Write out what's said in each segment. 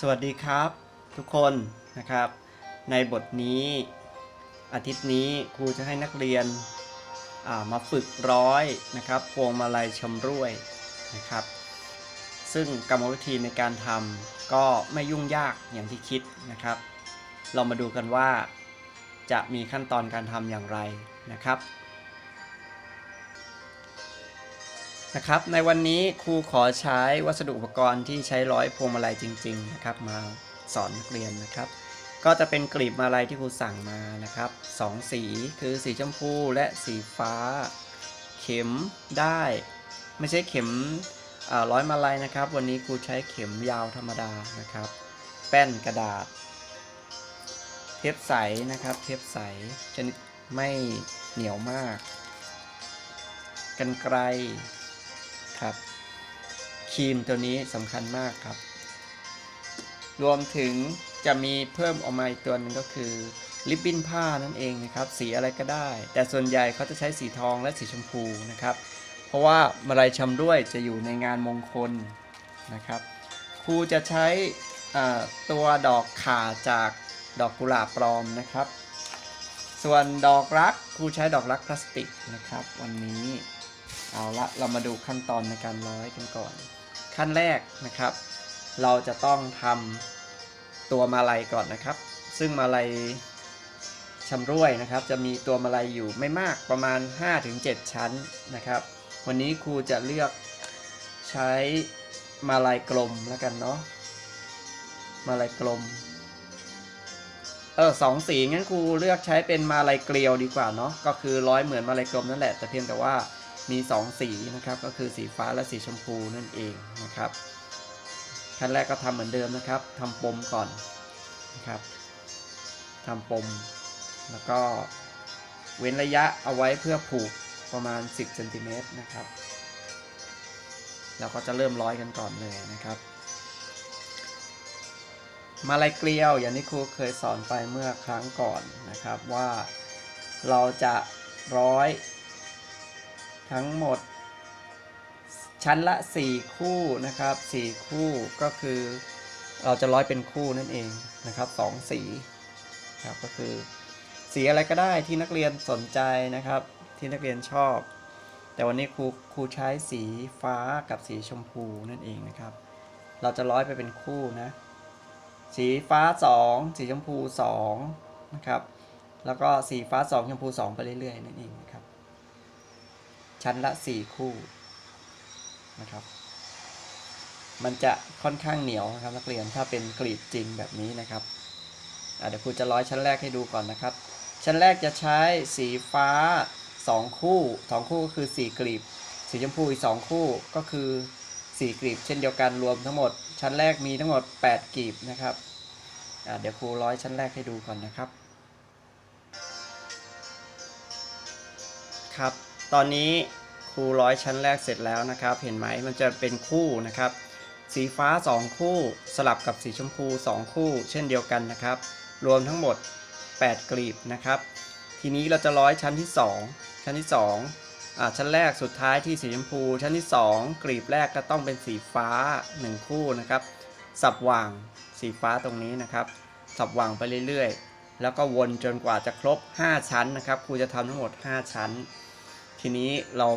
สวัสดีครับทุกคนนะครับ ในบทนี้อาทิตย์นี้ครูจะให้นักเรียนามาฝึกร้อยนะครับ พวงมาลัยชำร่วยนะครับ ซึ่งกรรมวิธีในการทำก็ไม่ยุ่งยากอย่างที่คิดนะครับ เรามาดูกันว่าจะมีขั้นตอนการทำอย่างไรนะครับ นะครับ ในวันนี้ครูขอใช้วัสดุอุปกรณ์ที่ใช้ร้อยพวงมาลัยจริง ๆ นะครับ มาสอนนักเรียนนะครับ ก็จะเป็นกลีบมาลัยที่ครูสั่งมานะครับสองสีคือสีชมพูและสีฟ้า เข็มได้ ไม่ใช่เข็มร้อยมาลัยนะครับ วันนี้ครูใช้เข็มยาวธรรมดานะครับ แป้นกระดาษ เทปใสนะครับ เทปใสชนิดไม่เหนียวมาก กันไกร ครับครีมตัวนี้สำคัญมากครับ รวมถึงจะมีเพิ่มออกมาอีกตัวหนึงก็คือลิปบิ้นผ้านั่นเองนะครับสีอะไรก็ได้ แต่ส่วนใหญ่เขาจะใช้สีทองและสีชมพูนะครับ เพราะว่ามาลัยชำด้วยจะอยู่ในงานมงคลนะครับ ครูจะใช้ตัวดอกข่าจากดอกกุหลาบปลอมนะครับ ส่วนดอกรักครูใช้ดอกรักพลาสติกนะครับ วันนี้ เอาละเรามาดูขั้นตอนในการร้อยกันก่อน ขั้นแรกนะครับ เราจะต้องทำตัวมาลัยก่อนนะครับ ซึ่งมาลัยชำร่วยนะครับ จะมีตัวมาลัยอยู่ไม่มากประมาณ 5-7 ชั้นนะครับ วันนี้ครูจะเลือกใช้มาลัยกลมแล้วกันเนาะมาลัยกลม เออสองสีงั้นครูเลือกใช้เป็นมาลัยเกลียวดีกว่าเนาะก็คือร้อยเหมือนมาลัยกลมนั่นแหละแต่เพียงแต่ว่า มี2สีนะครับก็คือสีฟ้าและสีชมพูนั่นเองนะครับ ขั้นแรกก็ทำเหมือนเดิมนะครับทำปมก่อนนะครับทำปม แล้วก็เว้นระยะเอาไว้เพื่อผูกประมาณ 10เซนติเมตรนะครับเราก็จะเริ่มร้อยกันก่อนเลยนะครับ มาลายเกลียวอย่างที่ครูเคยสอนไปเมื่อครั้งก่อนนะครับว่าเราจะร้อย ทั้งหมด ชั้นละ 4 คู่นะครับ 4 คู่ก็คือเราจะร้อยเป็นคู่นั่นเองนะครับสองสีครับก็คือ สีอะไรก็ได้ที่นักเรียนสนใจนะครับ ที่นักเรียนชอบ แต่วันนี้ครูครูใช้สีฟ้ากับสีชมพูนั่นเองนะครับ เราจะร้อยไปเป็นคู่นะสีฟ้า 2 สีชมพู2นะครับแล้วก็สีฟ้า 2 ชมพู 2 ไปเรื่อยๆนั่นเองนะครับ ชั้นละ 4 คู่นะครับ มันจะค่อนข้างเหนียวนะครับนักเรียนถ้าเป็นกรีดจริงแบบนี้นะครับเดี๋ยวครูจะร้อยชั้นแรกให้ดูก่อนนะครับ ชั้นแรกจะใช้สีฟ้า 2 คู่ 2 คู่ก็คือ 4 กลีบ สีชมพูอีก 2 คู่ก็คือ 4 กลีบ เช่นเดียวกันรวมทั้งหมด ชั้นแรกมีทั้งหมด 8 กลีบนะครับเดี๋ยวครูร้อยชั้นแรกให้ดูก่อนนะครับครับ ตอนนี้ รูร้อยชั้นแรกเสร็จแล้วนะครับ เห็นไหมมันจะเป็นคู่นะครับ สีฟ้า 2 คู่สลับกับสีชมพู 2 คู่ เช่นเดียวกันนะครับ รวมทั้งหมด 8 กลีบนะครับ ทีนี้เราจะร้อยชั้นที่ 2 ชั้นที่2อ่าชั้นแรกสุดท้ายที่สีชมพู ชั้นที่ 2 กลีบแรกก็ต้องเป็นสีฟ้า 1 คู่นะครับ สับว่างสีฟ้าตรงนี้นะครับ สับว่างไปเรื่อยๆ แล้วก็วนจนกว่าจะครบ 5 ชั้นนะครับครูจะทำทั้งหมด 5 ชั้น ทีนี้เรา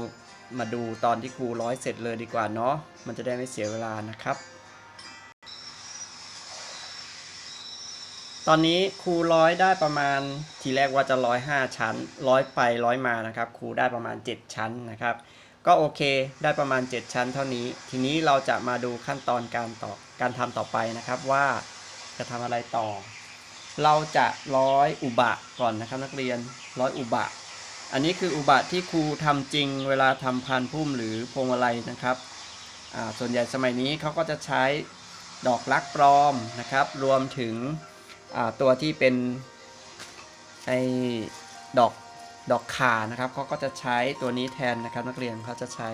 มาดูตอนที่ครูร้อยเสร็จเลยดีกว่าเนาะมันจะได้ไม่เสียเวลานะครับ ตอนนี้ครูร้อยได้ประมาณทีแรกว่าจะร้อยห้าชั้นร้อยไปร้อยมานะครับครูได้ประมาณ 7 ชั้นนะครับ ก็โอเคได้ประมาณ 7 ชั้นเท่านี้ ทีนี้เราจะมาดูขั้นตอนการต่อการทำต่อไปนะครับว่าจะทำอะไรต่อ เราจะร้อยอุบะก่อนนะครับนักเรียนร้อยอุบะ อันนี้คืออุบะที่ครูทำจริงเวลาทำพานพุ่มหรือพวงมาลัยนะครับ ส่วนใหญ่สมัยนี้เขาก็จะใช้ดอกลักปลอมนะครับ รวมถึงตัวที่เป็นไอ้ดอกดอกขานะครับเขาก็จะใช้ตัวนี้แทนนะครับ นักเรียนเขาจะใช้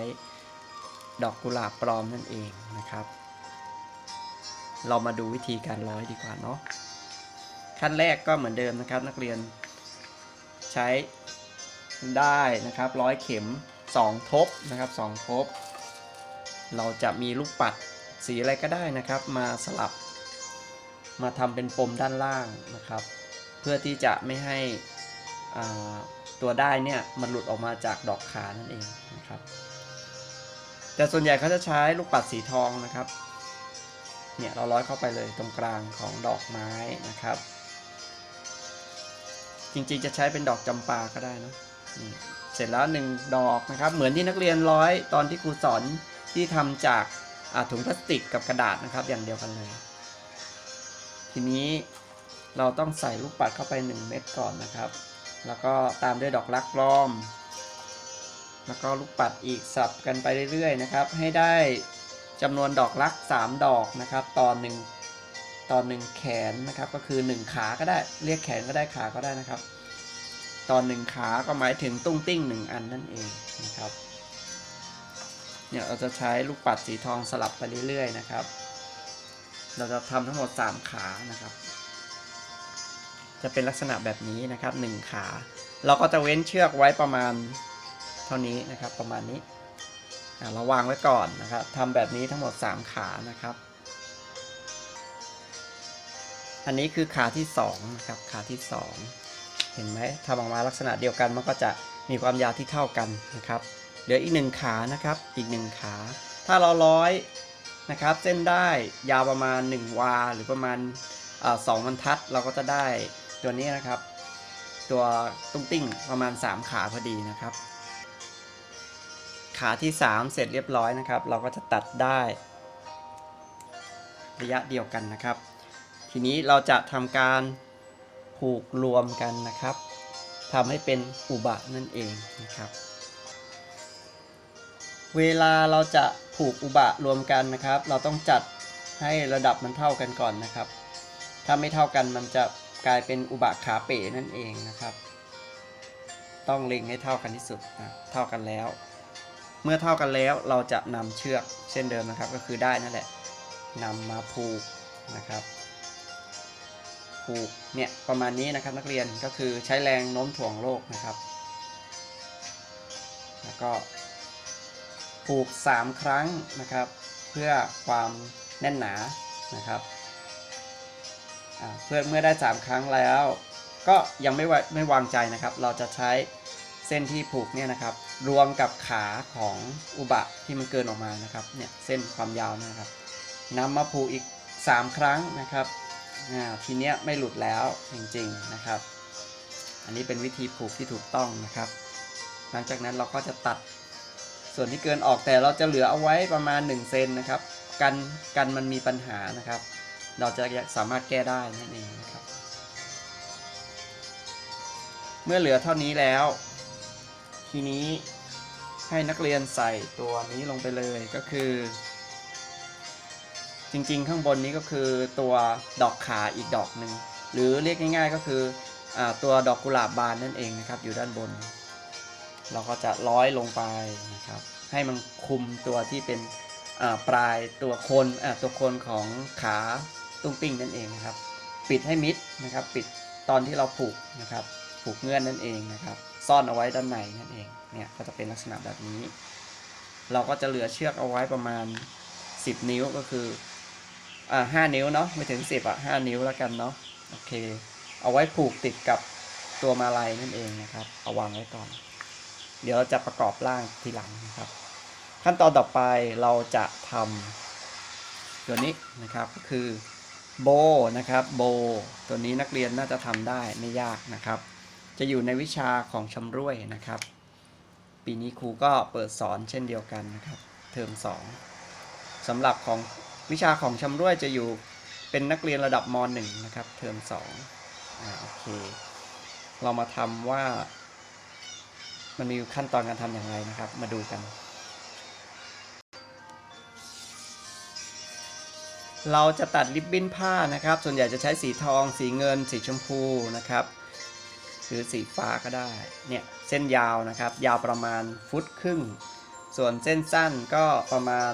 ดอกกุหลาบปลอมนั่นเองนะครับ เรามาดูวิธีการร้อยดีกว่าเนาะขั้นแรกก็เหมือนเดิมนะครับ นักเรียนใช้ ได้นะครับร้อยเข็ม 2 ทบนะครับ2ทบ เราจะมีลูกปัดสีอะไรก็ได้นะครับ มาสลับ มาทำเป็นปมด้านล่างนะครับ เพื่อที่จะไม่ให้ตัวได้เนี่ยมันหลุดออกมาจากดอกขานั่นเองนะครับ แต่ส่วนใหญ่เขาจะใช้ลูกปัดสีทองนะครับเนี่ยเราร้อยเข้าไปเลยตรงกลางของดอกไม้นะครับ จริงๆจะใช้เป็นดอกจำปาก็ได้นะ เสร็จแล้วหนึ่งดอกนะครับ เหมือนที่นักเรียนร้อยตอนที่ครูสอนที่ทำจากถุงพลาสติกกับกระดาษนะครับ อย่างเดียวกันเลย ทีนี้เราต้องใส่ลูกปัดเข้าไป 1 เม็ดก่อนนะครับ แล้วก็ตามด้วยดอกรักล้อม แล้วก็ลูกปัดอีกสับกันไปเรื่อยๆนะครับ ให้ได้จำนวนดอกรัก 3 ดอกนะครับตอนหนึ่งตอนหนึ่งแขนนะครับ ก็คือ 1 ขาก็ได้ เรียกแขนก็ได้ขาก็ได้นะครับ ตอนหนึ่งขาก็หมายถึงตุ้งติ้งหนึ่งอันนั่นเองนะครับ เนี่ยเราจะใช้ลูกปัดสีทองสลับไปเรื่อยๆนะครับ เราจะทำทั้งหมด 3 ขานะครับ จะเป็นลักษณะแบบนี้นะครับ 1 ขา เราก็จะเว้นเชือกไว้ประมาณเท่านี้นะครับ ประมาณนี้เราวางไว้ก่อนนะครับทำแบบนี้ทั้งหมด 3 ขานะครับ อันนี้คือขาที่2นะครับ ขาที่ 2 เห็นไหมทำออกมาลักษณะเดียวกันมันก็จะมีความยาวที่เท่ากันนะครับ เหลืออีกหนึ่งขานะครับ อีกหนึ่งขา ถ้าเราร้อยนะครับ เส้นได้ยาวประมาณ 1 วา หรือประมาณอสองบรรทัด เราก็จะได้ตัวนี้นะครับ ตัวตุ้งติ้งประมาณ 3 ขาพอดีนะครับ ขาที่ 3 เสร็จเรียบร้อยนะครับ เราก็จะตัดได้ระยะเดียวกันนะครับ ทีนี้เราจะทำการ ผูกรวมกันนะครับทำให้เป็นอุบะนั่นเองนะครับ เวลาเราจะผูกอุบะรวมกันนะครับ เราต้องจัดให้ระดับมันเท่ากันก่อนนะครับ ถ้าไม่เท่ากันมันจะกลายเป็นอุบะขาเป๋นั่นเองนะครับ ต้องเล็งให้เท่ากันที่สุดนะเท่ากันแล้ว เมื่อเท่ากันแล้วเราจะนำเชือกเช่นเดิมนะครับ ก็คือได้นั่นแหละนำมาผูกนะครับ ผูกเนี่ยประมาณนี้นะครับนักเรียนก็คือใช้แรงโน้มถ่วงโลกนะครับ แล้วก็ผูก 3 ครั้งนะครับ เพื่อความแน่นหนานะครับเพื่อเมื่อได้ 3 ครั้งแล้ว ก็ยังไม่ไวไม่วางใจนะครับ เราจะใช้เส้นที่ผูกเนี่ยนะครับ รวมกับขาของอุบะที่มันเกินออกมานะครับเนี่ยเส้นความยาวนะครับนำมาผูกอีก 3 ครั้งนะครับ ทีเนี้ยไม่หลุดแล้วจริงๆนะครับ อันนี้เป็นวิธีผูกที่ถูกต้องนะครับ หลังจากนั้นเราก็จะตัดส่วนที่เกินออกแต่เราจะเหลือเอาไว้ประมาณ1เซนนะครับ กันกันมันมีปัญหานะครับ เราจะสามารถแก้ได้นั่นเองนะครับ เมื่อเหลือเท่านี้แล้ว ทีนี้ให้นักเรียนใส่ตัวนี้ลงไปเลยก็คือ จริงๆ ข้างบนนี้ก็คือตัวดอกขาอีกดอกหนึ่งหรือเรียกง่ายๆก็คืออตัวดอกกุหลาบบานนั่นเองนะครับ อยู่ด้านบน เราก็จะร้อยลงไปนะครับ ให้มันคุมตัวที่เป็นปลายตัวโคนตัวโคนของขาตุ้งปิ้งนั่นเองนะครับ ปิดให้มิดนะครับ ปิดตอนที่เราผูกนะครับ ผูกเงื่อนนั่นเองนะครับ ซ่อนเอาไว้ด้านในนั่นเองเนี่ยก็จะเป็นลักษณะแบบนี้ เราก็จะเหลือเชือกเอาไว้ประมาณ 10 นิ้วก็คือ อ่าห้านิ้วเนาะไม่ถึง10อะห้านิ้วแล้วกันเนาะโอเค เอาไว้ผูกติดกับตัวมาลัยนั่นเองนะครับเอาวางไว้ก่อน เดี๋ยวเราจะประกอบร่างทีหลังนะครับ ขั้นตอนต่อไปเราจะทำตัวนี้นะครับก็คือโบนะครับโบตัวนี้นักเรียนน่าจะทำได้ไม่ยากนะครับ จะอยู่ในวิชาของชำร่วยนะครับ ปีนี้ครูก็เปิดสอนเช่นเดียวกันนะครับ เทอม2สำหรับของ วิชาของชำร่วยจะอยู่เป็นนักเรียนระดับม .1 นะครับเทอม2อ่าโอเค เรามาทำว่า มันมีขั้นตอนการทำอย่างไรนะครับ มาดูกัน เราจะตัดริบบิ้นผ้านะครับ ส่วนใหญ่จะใช้สีทอง สีเงิน สีชมพูนะครับหรือสีฟ้าก็ได้ เนี่ยเส้นยาวนะครับ ยาวประมาณฟุตครึ่ง ส่วนเส้นสั้นก็ประมาณ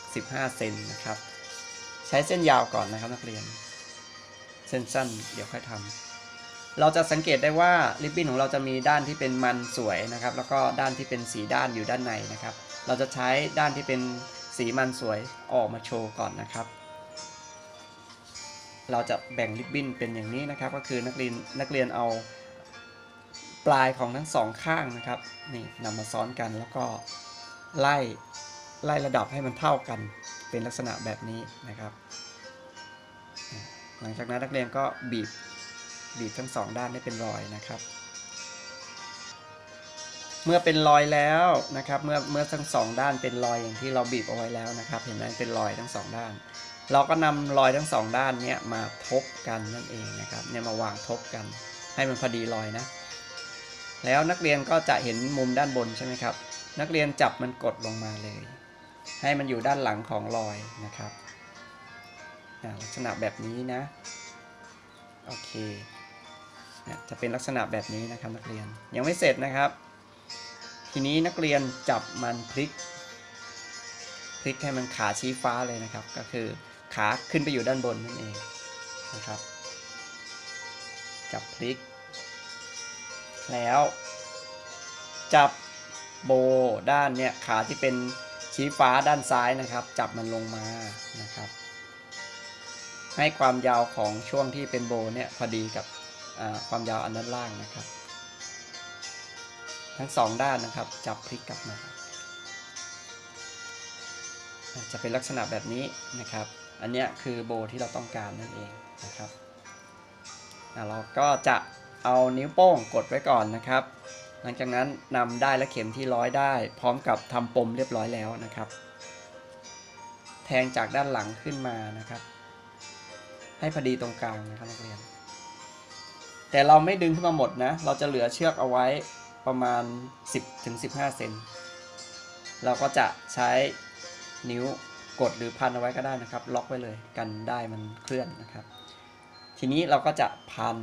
15 เซนนะครับ ใช้เส้นยาวก่อนนะครับนักเรียน เส้นสั้นเดี๋ยวค่อยทำเราจะสังเกตได้ว่าริบบิ้นของเราจะมีด้านที่เป็นมันสวยนะครับ แล้วก็ด้านที่เป็นสีด้านอยู่ด้านในนะครับ เราจะใช้ด้านที่เป็นสีมันสวยออกมาโชว์ก่อนนะครับ เราจะแบ่งริบบิ้นเป็นอย่างนี้นะครับ ก็คือนักเรียนนักเรียนเอาปลายของทั้งสองข้างนะครับนี่นำมาซ้อนกันแล้วก็ไล่ไล่ระดับให้มันเท่ากัน เป็นลักษณะแบบนี้นะครับ หลังจากนั้นนักเรียนก็บีบบีบทั้งสองด้านให้เป็นรอยนะครับ เมื่อเป็นรอยแล้วนะครับ เมื่อเมื่อทั้งสองด้านเป็นรอยอย่างที่เราบีบเอาไว้แล้วนะครับ เห็นไหมเป็นรอยทั้งสองด้าน เราก็นำรอยทั้งสองด้านเนี้ยมาทบกันนั่นเองนะครับเนี่ยมาวางทบกัน ให้มันพอดีรอยนะ แล้วนักเรียนก็จะเห็นมุมด้านบนใช่ไหมครับ นักเรียนจับมันกดลงมาเลย ให้มันอยู่ด้านหลังของรอยนะครับลักษณะแบบนี้นะ โอเคจะเป็นลักษณะแบบนี้นะครับนักเรียนยังไม่เสร็จนะครับ ทีนี้นักเรียนจับมันพลิกพลิกให้มันขาชี้ฟ้าเลยนะครับ ก็คือขาขึ้นไปอยู่ด้านบนนั่นเองนะครับ จับพลิก แล้ว จับโบด้านเนี่ยขาที่เป็น ชี้ฟ้าด้านซ้ายนะครับ จับมันลงมานะครับ ให้ความยาวของช่วงที่เป็นโบเนี่ยพอดีกับความยาวอันด้านล่างนะครับ ทั้งสองด้านนะครับ จับพลิกกลับมาจะเป็นลักษณะแบบนี้นะครับ อันนี้คือโบที่เราต้องการนั่นเองนะครับเราก็จะเอานิ้วโป้งกดไว้ก่อนนะครับ หลังจากนั้นนำได้และเข็มที่ร้อยได้ พร้อมกับทำปมเรียบร้อยแล้วนะครับ แทงจากด้านหลังขึ้นมานะครับ ให้พอดีตรงกลางนะครับนักเรียน แต่เราไม่ดึงขึ้นมาหมดนะ เราจะเหลือเชือกเอาไว้ประมาณ 10-15 เซนเราก็จะใช้นิ้วกดหรือพันเอาไว้ก็ได้นะครับ ล็อกไว้เลยกันได้มันเคลื่อนนะครับ ทีนี้เราก็จะพัน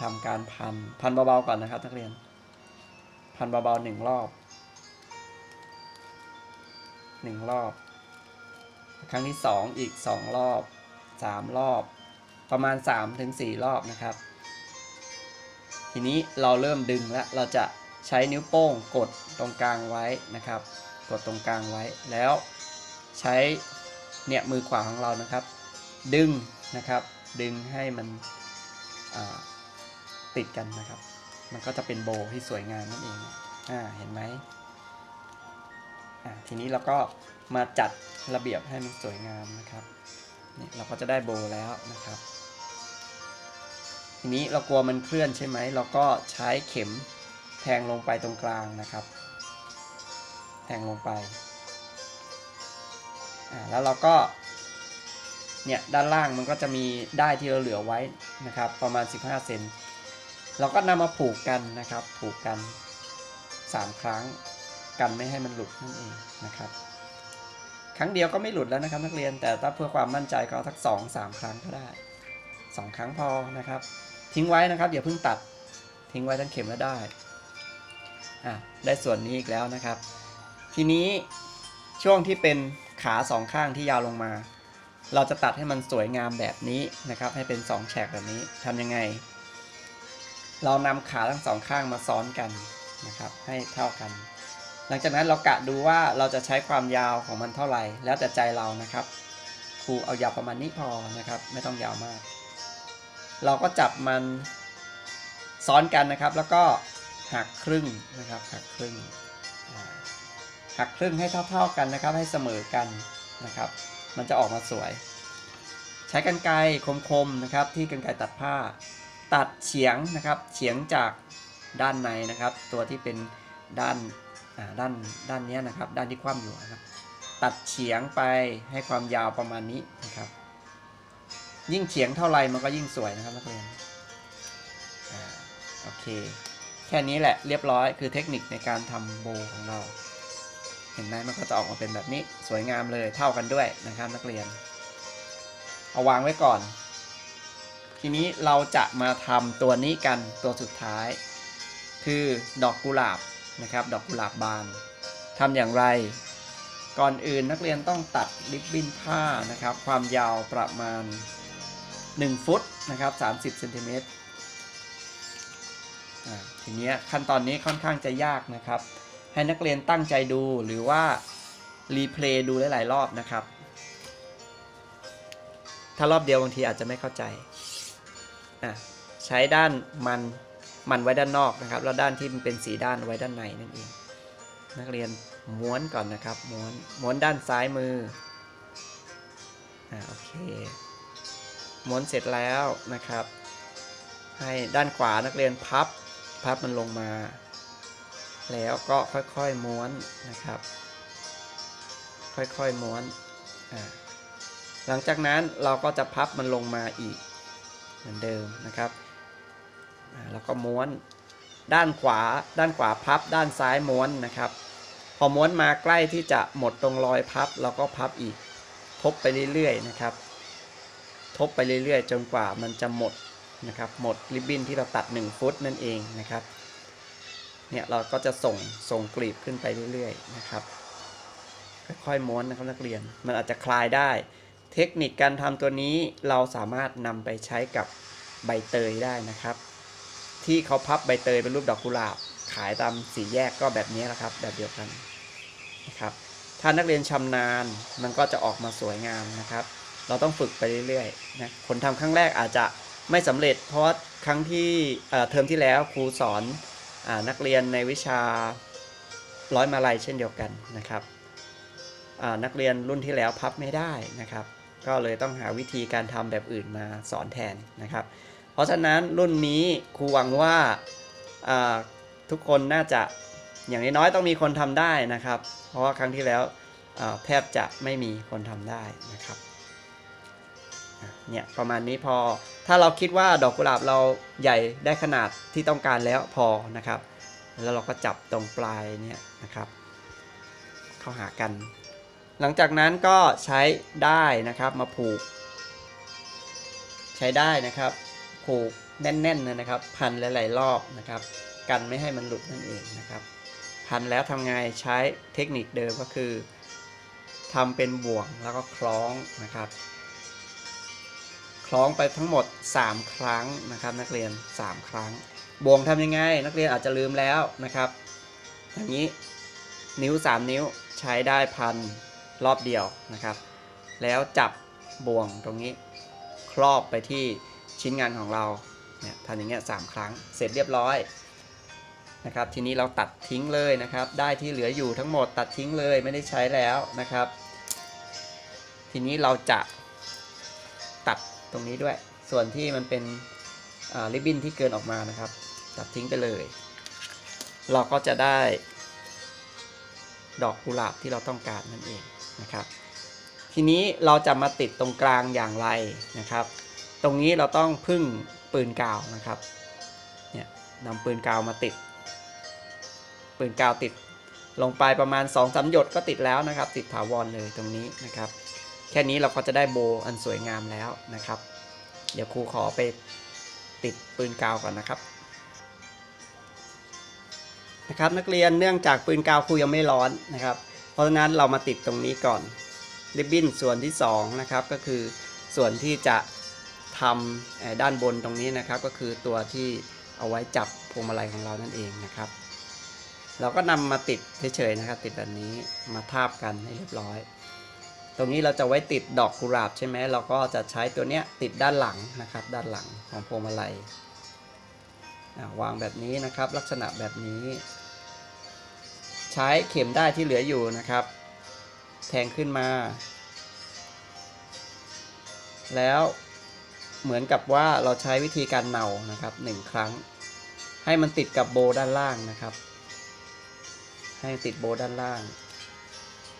ทำการพันพันเบาๆก่อนนะครับนักเรียน พันเบาๆหนึ่งรอบหนึ่งรอบ ครั้งที่สองอีกสองรอบสามรอบ ประมาณ3ถึง4รอบนะครับ ทีนี้เราเริ่มดึงแล้วเราจะใช้นิ้วโป้งกดตรงกลางไว้นะครับ กดตรงกลางไว้แล้วใช้เนี่ยมือขวาของเรานะครับ ดึงนะครับ ดึงให้มันติดกันนะครับ มันก็จะเป็นโบที่สวยงามนั่นเองอ่าเห็นไหมอ่าทีนี้เราก็มาจัดระเบียบให้มันสวยงามนะครับนี่เราก็จะได้โบแล้วนะครับ ทีนี้เรากลัวมันเคลื่อนใช่ไหมเราก็ใช้เข็มแทงลงไปตรงกลางนะครับ แทงลงไปอ่าแล้วเราก็เนี่ยด้านล่างมันก็จะมีได้ที่เราเหลือไว้นะครับ ประมาณ 15 เซน เราก็นำมาผูกกันนะครับ ผูกกัน 3 ครั้งกันไม่ให้มันหลุดนั่นเองนะครับ ครั้งเดียวก็ไม่หลุดแล้วนะครับ นักเรียนแต่ถ้าเพื่อความมั่นใจก็สักสองสามครั้งก็ได้สองครั้งพอนะครับ ทิ้งไว้นะครับอย่าเพิ่งตัดทิ้งไว้ทั้งเข็มแล้วได้อะได้ส่วนนี้อีกแล้วนะครับ ทีนี้ช่วงที่เป็นขาสองข้างที่ยาวลงมา เราจะตัดให้มันสวยงามแบบนี้นะครับ ให้เป็นสองแฉกแบบนี้ทำยังไง เรานำขาทั้งสองข้างมาซ้อนกันนะครับ ให้เท่ากัน หลังจากนั้นเรากะดูว่าเราจะใช้ความยาวของมันเท่าไหร่ แล้วแต่ใจเรานะครับครูเอายาวประมาณนี้พอนะครับ ไม่ต้องยาวมาก เราก็จับมันซ้อนกันนะครับ แล้วก็หักครึ่งนะครับ หักครึ่งหักครึ่งให้เท่าๆกันนะครับ ให้เสมอกันนะครับ มันจะออกมาสวย ใช้กรรไกรคมๆนะครับ ที่กรรไกรตัดผ้า ตัดเฉียงนะครับเฉียงจากด้านในนะครับ ตัวที่เป็นด้านด้านด้านนี้นะครับ ด้านที่คว่ำอยู่นะครับ ตัดเฉียงไปให้ความยาวประมาณนี้นะครับ ยิ่งเฉียงเท่าไรมันก็ยิ่งสวยนะครับนักเรียนโอเค แค่นี้แหละเรียบร้อยคือเทคนิคในการทำโบของเรา เห็นไหมมันก็จะออกมาเป็นแบบนี้สวยงามเลยเท่ากันด้วยนะครับนักเรียน เอาวางไว้ก่อน ทีนี้เราจะมาทำตัวนี้กันตัวสุดท้าย คือดอกกุหลาบนะครับ ดอกกุหลาบบานทำอย่างไร ก่อนอื่นนักเรียนต้องตัดริบบิ้นผ้านะครับ ความยาวประมาณ 1 ฟุตนะครับ30เซนติเมตรทีนี้ขั้นตอนนี้ค่อนข้างจะยากนะครับ ให้นักเรียนตั้งใจดูหรือว่ารีเพลย์ดูหลาย ๆ รอบนะครับ ถ้ารอบเดียวบางทีอาจจะไม่เข้าใจ อะใช้ด้านมันมันไว้ด้านนอกนะครับ แล้วด้านที่มันเป็นสีด้านไว้ด้านในนั่นเอง นักเรียนม้วนก่อนนะครับม้วนม้วนด้านซ้ายมืออ่าโอเคม้วนเสร็จแล้วนะครับ ให้ด้านขวานักเรียนพับพับมันลงมา แล้วก็ค่อยๆม้วนนะครับ ค่อยๆม้วนอ่าหลังจากนั้นเราก็จะพับมันลงมาอีก เหมือนเดิมนะครับแล้วก็ม้วนด้านขวา ด้านขวาพับ ด้านซ้ายม้วนนะครับ พอม้วนมาใกล้ที่จะหมดตรงรอยพับเราก็พับอีก ทบไปเรื่อยๆนะครับ ทบไปเรื่อยๆ จนกว่ามันจะหมดนะครับ หมดริบบิ้นที่เราตัด 1 ฟุตนั่นเองนะครับ เนี่ยเราก็จะส่งส่งกลีบขึ้นไปเรื่อยๆนะครับ ค่อยๆม้วนนะครับนักเรียน มันอาจจะคลายได้ เทคนิคการทำตัวนี้เราสามารถนำไปใช้กับใบเตยได้นะครับ ที่เขาพับใบเตยเป็นรูปดอกกุหลาบ ขายตามสี่แยกก็แบบนี้แหละครับ แบบเดียวกันนะครับ ถ้านักเรียนชำนาญมันก็จะออกมาสวยงามนะครับ เราต้องฝึกไปเรื่อยๆนะคนทำครั้งแรกอาจจะไม่สำเร็จ เพราะว่าครั้งที่เทอมที่แล้วครูสอนอนักเรียนในวิชาร้อยมาลัยเช่นเดียวกันนะครับนักเรียนรุ่นที่แล้วพับไม่ได้นะครับ ก็เลยต้องหาวิธีการทำแบบอื่นมาสอนแทนนะครับ เพราะฉะนั้นรุ่นนี้ครูหวังว่าทุกคนน่าจะอย่างน้อยๆต้องมีคนทำได้นะครับ เพราะว่าครั้งที่แล้วแทบจะไม่มีคนทำได้นะครับเนี่ยประมาณนี้พอถ้าเราคิดว่าดอกกุหลาบเราใหญ่ได้ขนาดที่ต้องการแล้วพอนะครับ แล้วเราก็จับตรงปลายเนี่ยนะครับ เข้าหากัน หลังจากนั้นก็ใช้ได้นะครับมาผูก ใช้ได้นะครับ ผูกแน่นๆเลยนะครับ พันหลายๆรอบนะครับ กันไม่ให้มันหลุดนั่นเองนะครับ พันแล้วทำไงใช้เทคนิคเดิมก็คือทำเป็นบ่วงแล้วก็คล้องนะครับคล้องไปทั้งหมด 3 ครั้งนะครับ นักเรียน 3 ครั้ง บ่วงทำยังไง นักเรียนอาจจะลืมแล้วนะครับอย่างนี้นิ้ว 3 นิ้วใช้ได้พัน รอบเดียวนะครับ แล้วจับบ่วงตรงนี้ครอบไปที่ชิ้นงานของเราเนี่ยทำอย่างเงี้ยสามครั้งเสร็จเรียบร้อยนะครับ ทีนี้เราตัดทิ้งเลยนะครับ ได้ที่เหลืออยู่ทั้งหมดตัดทิ้งเลยไม่ได้ใช้แล้วนะครับ ทีนี้เราจะตัดตรงนี้ด้วย ส่วนที่มันเป็นริบบิ้นที่เกินออกมานะครับ ตัดทิ้งไปเลย เราก็จะได้ดอกกุหลาบที่เราต้องการนั่นเอง นะครับ ทีนี้เราจะมาติดตรงกลางอย่างไรนะครับ ตรงนี้เราต้องพึ่งปืนกาวนะครับเนี่ยนำปืนกาวมาติด ปืนกาวติดลงไปประมาณ2อสหยดก็ติดแล้วนะครับ ติดถาวรเลยตรงนี้นะครับ แค่นี้เราก็จะได้โบอันสวยงามแล้วนะครับ เดี๋ยวครูขอไปติดปืนกาวก่อนนะครับนะครับนักเรียนเนื่องจากปืนกาวครูยังไม่ร้อนนะครับ เพราะฉะนั้นเรามาติดตรงนี้ก่อนริบบิ้นส่วนที่2นะครับก็คือส่วนที่จะทำด้านบนตรงนี้นะครับ ก็คือตัวที่เอาไว้จับพวงมาลัยของเรานั่นเองนะครับ เราก็นำมาติดเฉยๆนะครับ ติดแบบนี้มาทาบกันให้เรียบร้อย ตรงนี้เราจะไว้ติดดอกกุหลาบใช่ไหมเราก็จะใช้ตัวเนี้ยติดด้านหลังนะครับ ด้านหลังของพวงมาลัยวางแบบนี้นะครับ ลักษณะแบบนี้ ใช้เข็มได้ที่เหลืออยู่นะครับ แทงขึ้นมา แล้วเหมือนกับว่าเราใช้วิธีการเนานะครับหนึ่งครั้ง ให้มันติดกับโบด้านล่างนะครับ ให้ติดโบด้านล่าง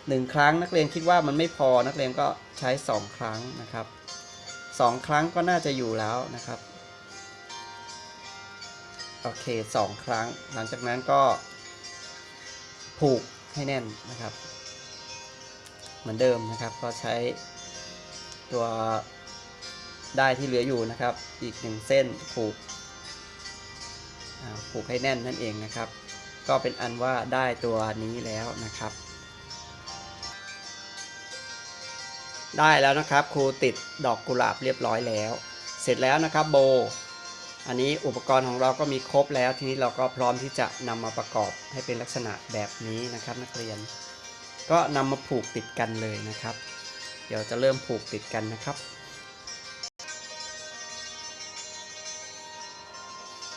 หนึ่งครั้งนักเรียนคิดว่ามันไม่พอนักเรียนก็ใช้สองครั้งนะครับสองครั้งก็น่าจะอยู่แล้วนะครับโอเคสองครั้ง หลังจากนั้นก็ ผูกให้แน่นนะครับ เหมือนเดิมนะครับ ก็ใช้ตัวได้ที่เหลืออยู่นะครับ อีกหนึ่งเส้นผูกผูกให้แน่นนั่นเองนะครับ ก็เป็นอันว่าได้ตัวนี้แล้วนะครับ ได้แล้วนะครับครูติดดอกกุหลาบเรียบร้อยแล้ว เสร็จแล้วนะครับโบ อันนี้อุปกรณ์ของเราก็มีครบแล้ว ทีนี้เราก็พร้อมที่จะนำมาประกอบให้เป็นลักษณะแบบนี้นะครับ นักเรียน ก็นำมาผูกติดกันเลยนะครับ เดี๋ยวจะเริ่มผูกติดกันนะครับ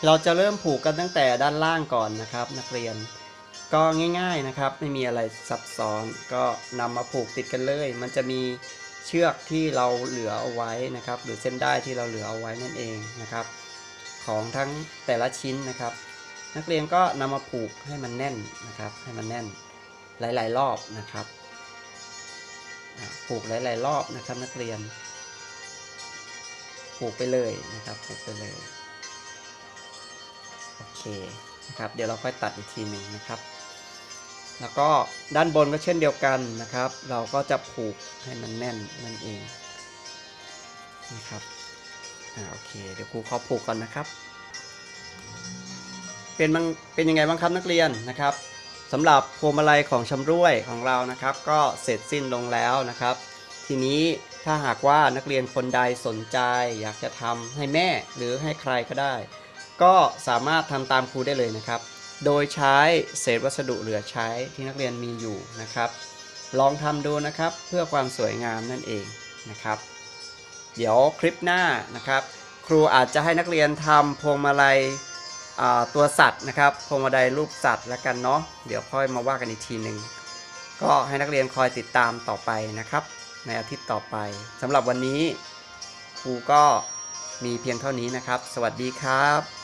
เราจะเริ่มผูกกันตั้งแต่ด้านล่างก่อนนะครับ นักเรียนก็ง่ายๆนะครับ ไม่มีอะไรซับซ้อนก็นำมาผูกติดกันเลย มันจะมีเชือกที่เราเหลือเอาไว้นะครับ หรือเส้นได้ที่เราเหลือเอาไว้นั่นเองนะครับ ของทั้งแต่ละชิ้นนะครับ นักเรียนก็นำมาผูกให้มันแน่นนะครับ ให้มันแน่นหลาย ๆ รอบนะครับผูกหลาย ๆ รอบนะครับนักเรียน ผูกไปเลยนะครับผูกไปเลยโอเคนะครับเดี๋ยวเราค่อยตัดอีกทีหนึ่งนะครับ แล้วก็ด้านบนก็เช่นเดียวกันนะครับ เราก็จะผูกให้มันแน่นนั่นเองนะครับ อ่าโอเคเดี๋ยวครูขอผูกก่อนนะครับ เป็นบางเป็นยังไงบ้างครับนักเรียนนะครับสำหรับพวงมาลัยของชำร่วยของเรานะครับ ก็เสร็จสิ้นลงแล้วนะครับ ทีนี้ถ้าหากว่านักเรียนคนใดสนใจ อยากจะทำให้แม่หรือให้ใครก็ได้ ก็สามารถทำตามครูได้เลยนะครับ โดยใช้เศษวัสดุเหลือใช้ที่นักเรียนมีอยู่นะครับ ลองทำดูนะครับเพื่อความสวยงามนั่นเองนะครับ เดี๋ยวคลิปหน้านะครับ ครูอาจจะให้นักเรียนทำพวงมาลัยตัวสัตว์นะครับพวงมาลัยรูปสัตว์แล้วกันเนาะเดี๋ยวค่อยมาว่ากันอีกทีหนึ่งก็ให้นักเรียนคอยติดตามต่อไปนะครับ ในอาทิตย์ต่อไปสำหรับวันนี้ครูก็มีเพียงเท่านี้นะครับ สวัสดีครับ